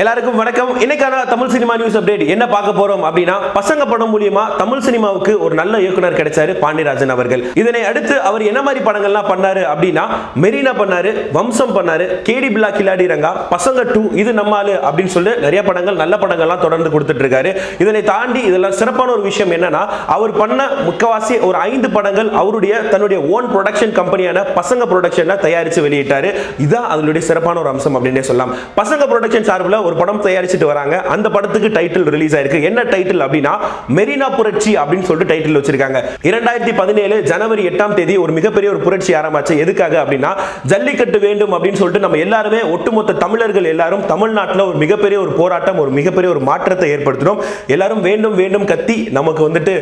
எல்லாருக்கும் வணக்கம். இன்னைக்கான தமிழ் சினிமா நியூஸ் அப்டேட் என்ன பார்க்க போறோம் அப்படின்னா பசங்க படம் மூலியமா தமிழ் சினிமாவுக்கு ஒரு நல்ல இயக்குனர் கிடைச்சாரு பாண்டியராஜன் அவர்கள். இதனை அடுத்து அவர் என்ன மாதிரி படங்கள்லாம் பண்ணாரு அப்படின்னா மெரினா பண்ணாரு வம்சம் பண்ணாரு கேடி பில்லா கில்லாடி ரங்கா பசங்க டூ இது நம்மாலு அப்படின்னு சொல்லி நிறைய படங்கள் நல்ல படங்கள்லாம் தொடர்ந்து கொடுத்துட்டு இருக்காரு இதனை தாண்டி இதெல்லாம் சிறப்பான ஒரு விஷயம் என்னன்னா அவர் பண்ண முக்கவாசி ஒரு ஐந்து படங்கள் அவருடைய தன்னுடைய ஓன் ப்ரொடக்ஷன் கம்பெனியான பசங்க ப்ரொடக்ஷன்ல தயாரிச்சு வெளியிட்டாரு. இதுதான் அதனுடைய சிறப்பான ஒரு அம்சம் அப்படின்னே சொல்லலாம். பசங்க ப்ரொடக்ஷன் சார்பில் ஒரு படம் தயாரிச்சுட்டு வராங்க. அந்த படத்துக்கு டைட்டில் ரிலீஸ் ஆயிருக்கு. என்ன டைட்டில் அப்படின்னா மெரினா புரட்சி அப்படின்னு சொல்லிட்டு டைட்டில் வச்சிருக்காங்க. இரண்டாயிரத்தி பதினேழு ஜனவரி எட்டாம் தேதி ஒரு மிகப்பெரிய ஒரு புரட்சி ஆரம்பிச்சு எதுக்காக அப்படின்னா ஜல்லிக்கட்டு வேண்டும் அப்படின்னு சொல்லிட்டு நம்ம எல்லாருமே ஒட்டுமொத்த தமிழர்கள் எல்லாரும் தமிழ்நாட்டில் ஒரு மிகப்பெரிய ஒரு போராட்டம் ஒரு மிகப்பெரிய ஒரு மாற்றத்தை ஏற்படுத்தினோம். எல்லாரும் வேண்டும் வேண்டும் கத்தி நமக்கு வந்துட்டு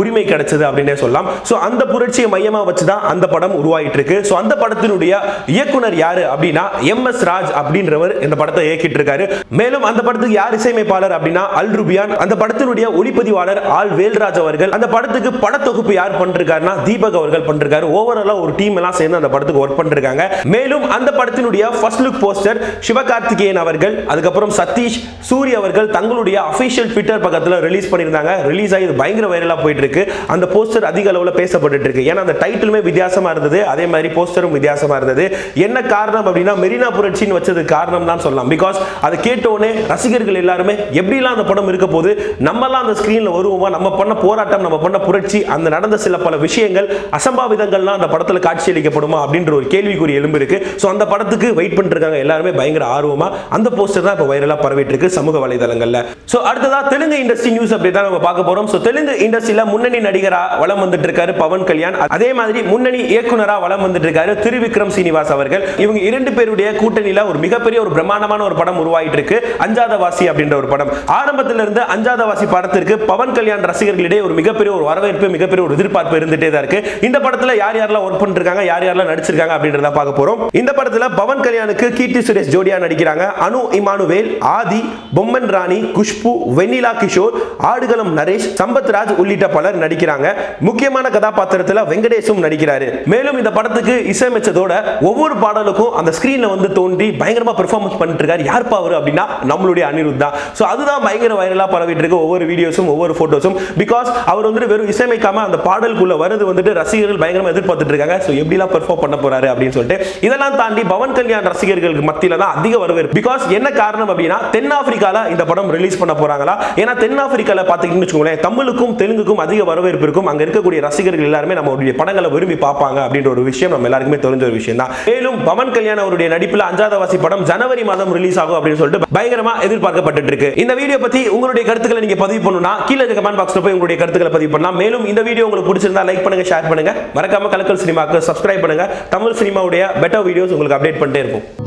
உரிமை கிடைச்சது அப்படின்னே சொல்லலாம். ஸோ அந்த புரட்சியை மையமாக வச்சு தான் அந்த படம் உருவாகிட்டு இருக்கு ஸோ அந்த படத்தினுடைய இயக்குனர் யாரு அப்படின்னா எம் எஸ் ராஜ் அப்படின்றவர் இந்த படத்தை இயக்கிட்டு இருக்காரு மேலும் அந்த படத்துக்கு யார் இசையமைப்பாளர் அப்படின்னா அல் ருபியான். அந்த படத்தினுடைய ஒளிப்பதிவாளர் ஆல் வேல்ராஜ் அவர்கள். அந்த படத்துக்கு படத்தொகுப்பு யார் பண்ணிருக்காருன்னா தீபக் அவர்கள் பண்ணிருக்காரு. ஓவராலா ஒரு டீம் எல்லாம் சேர்ந்து அந்த படத்துக்கு ஒர்க் பண்ணிருக்காங்க. மேலும் அந்த படத்தினுடைய ஃபர்ஸ்ட் லுக் போஸ்டர் சிவகார்த்திகேயன் அவர்கள் அதுக்கப்புறம் சதீஷ் சூரி அவர்கள் தங்களுடைய அபிஷியல் ட்விட்டர் பக்கத்துல ரிலீஸ் பண்ணியிருந்தாங்க. ரிலீஸ் ஆகி இது பயங்கர வைரலா போயிட்டு இருக்கு அந்த போஸ்டர் அதிக அளவுல பேசப்பட்டு இருக்கு ஏன்னா அந்த டைட்டிலுமே வித்தியாசமா இருந்தது. அதே மாதிரி போஸ்டரும் வித்தியாசமா இருந்தது. என்ன காரணம் அப்படின்னா மெரினா புரட்சின்னு வச்சது காரணம் தான் சொல்லலாம். பிகாஸ் அதை கேட்ட உடனே ரசிகர்கள் எல்லாருமே எப்படிலாம் அந்த படம் இருக்க போது நம்மலாம் அந்த ஸ்க்ரீனில் வருவோமா நம்ம பண்ண போராட்டம் நம்ம பண்ண புரட்சி அந்த நடந்த சில பல விஷயங்கள் அசம்பாவிதங்கள்லாம் அந்த படத்துல காட்சியளிக்கப்படுமா அப்படின்ற ஒரு கேள்விக்குறி எலும்பு இருக்கு ஸோ அந்த படத்துக்கு வெயிட் பண்ணிட்டு இருக்காங்க எல்லாருமே பயங்கர ஆர்வமா அந்த போஸ்டர் தான் இப்போ வைரலாக பரவிட்டு இருக்கு சமூக வலைதளங்கள்ல. ஸோ அடுத்ததா தெலுங்கு இண்டஸ்ட்ரி நியூஸ் அப்படி தான் நம்ம பார்க்க போறோம். ஸோ தெலுங்கு இண்டஸ்ட்ரியில் முன்னணி நடிகரா வலம் வந்துட்டு இருக்காரு பவன் கல்யாண். அதே மாதிரி முன்னணி இயக்குனரா வலம் வந்துட்டு இருக்காரு திருவிக்ரம் சீனிவாஸ் அவர்கள். இவங்க இரண்டு பேருடைய கூட்டணியில ஒரு மிகப்பெரிய ஒரு பிரம்மாண்டமான ஒரு படம் உருவாயிட்டு இருக்கு அஞ்சாதவாசி அப்படின்ற ஒரு படம். ஆரம்பத்தில் இருந்து அஞ்சாதவாசி படத்திற்கு பவன் கல்யாண் ரசிகர்களிடையே ஒரு மிகப்பெரிய ஒரு வரவேற்பு மிகப்பெரிய ஒரு எதிர்பார்ப்பு இருந்துட்டே தான் இருக்கு. இந்த படத்துல யார் யாரெல்லாம் ஒர்க் பண்ணிருக்காங்க யார் யாரெல்லாம் நடிச்சிருக்காங்க அப்படின்றத பார்க்க போறோம். இந்த படத்துல பவன் கல்யாணுக்கு கீர்த்தி சுரேஷ் ஜோடியா நடிக்கிறாங்க. அனு இமானுவேல் ஆதி பொம்மன் ராணி குஷ்பு வெண்ணிலா கிஷோர் ஆடுகளம் நரேஷ் சம்பத் ராஜ் உள்ளிட்ட பலர் நடிக்கிறாங்க. முக்கியமான கதாபாத்திரத்துல வெங்கடேஷும் நடிக்கிறாரு. மேலும் இந்த படத்துக்கு இசையமைச்சதோட ஒவ்வொரு பாடலுக்கும் அந்த ஸ்கிரீன்ல வந்து தோன்றி பயங்கரமா பெர்ஃபார்மன்ஸ் பண்ணிட்டு இருக்காரு. யார் அவர் அப்படின்னா நம்மளுடைய அனிருத் தான். ஸோ அதுதான் பயங்கர வைரலாக பரவிட்டு இருக்கு ஒவ்வொரு வீடியோஸும் ஒவ்வொரு ஃபோட்டோஸும் பிகாஸ் அவர் வந்துட்டு வெறும் இசையமைக்காம அந்த பாடலுக்குள்ள வருது வந்துட்டு ரசிகர்கள் பயங்கரமாக எதிர்பார்த்துட்டு இருக்காங்க ஸோ எப்படிலாம் பெர்ஃபார்ம் பண்ண போறாரு அப்படின்னு சொல்லிட்டு இதெல்லாம் தாண்டி பவன் கல்யாண் ரசிகர்களுக்கு மத்தியில தான் அதிக வரவேற்பு. பிகாஸ் என்ன காரணம் அப்படின்னா தென்னாப்பிரிக்கால இந்த படம் ரிலீஸ் பண்ண போறாங்களா? ஏன்னா தென்னாப்பிரிக்கால பாத்தீங்கன்னு வச்சுக்கோங்களேன் தமிழுக்கும் தெலுங்குக்கும் அதிக வரவேற்பு இருக்கும். அங்க இருக்கக்கூடிய ரசிகர்கள் எல்லாருமே நம்மளுடைய படங்களை விரும்பி பார்ப்பாங்க அப்படின்ற ஒரு விஷயம் நம்ம எல்லாருக்குமே தெரிஞ்ச ஒரு விஷயம் தான் மேலும் பவன் கல்யாண் அவருடைய நடிப்பில் அஞ்சாதவாசி படம் ஜனவரி மாதம் ரிலீஸ் ஆகும் அப்படின்னு சொல்லிட்டு சொல்லிட்டு பயங்கரமா எதிர்பார்க்கப்பட்டு இருக்கு. இந்த வீடியோ பத்தி உங்களுடைய கருத்துக்களை நீங்க பதிவு பண்ணணும்னா கீழே இருக்க கமெண்ட் பாக்ஸ்ல போய் உங்களுடைய கருத்துக்களை பதிவு பண்ணலாம். மேலும் இந்த வீடியோ உங்களுக்கு பிடிச்சிருந்தா லைக் பண்ணுங்க ஷேர் பண்ணுங்க. மறக்காம கலக்கல் சினிமாக்கு சப்ஸ்கிரைப் பண்ணுங்க. தமிழ் சினிமாவுடைய பெட்டர் வீடியோஸ் உங்களுக்கு அப்டேட் பண்ணிட்டே இருக்கும்.